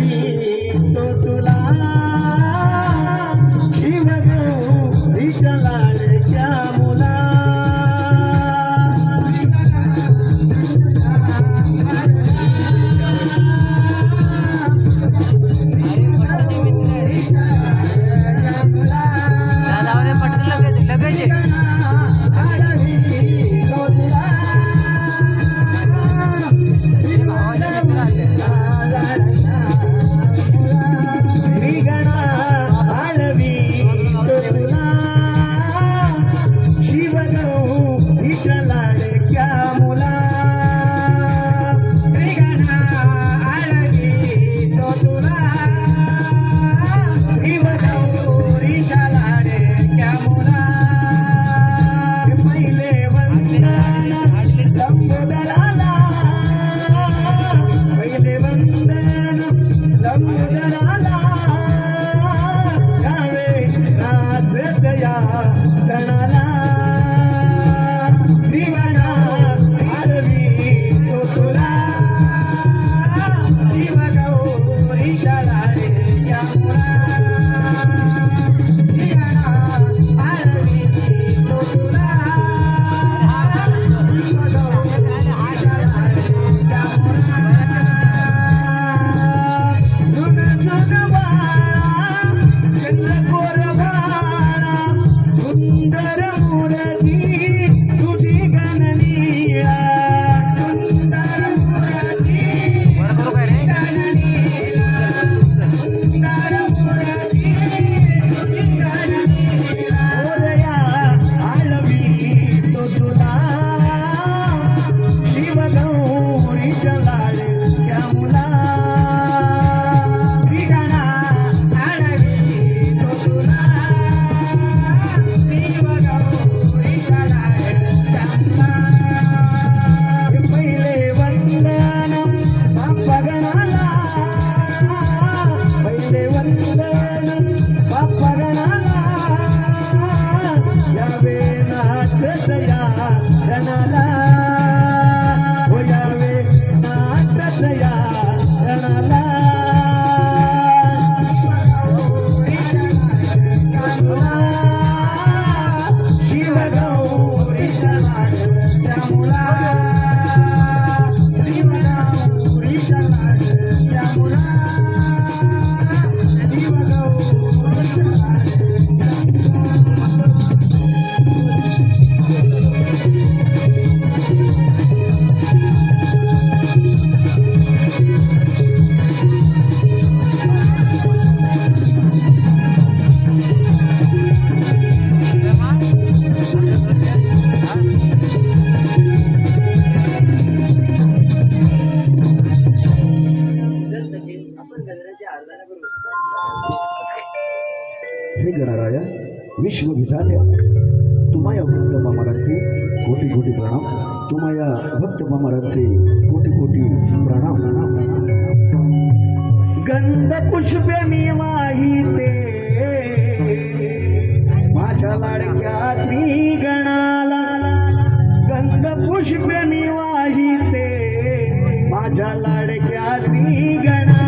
Maria. हे गणराया विश्वविधान्य तुम्हाला भक्त मामारांचे कोटी कोटी प्रणाम तुम्हाला भक्त मामारांचे कोटी कोटी प्रणाम गंध पुष्पे मी माहिते माझ्या लाडक्या श्री गणाला गंध पुष्पे मी माहिते माझ्या लाडक्या श्री गणा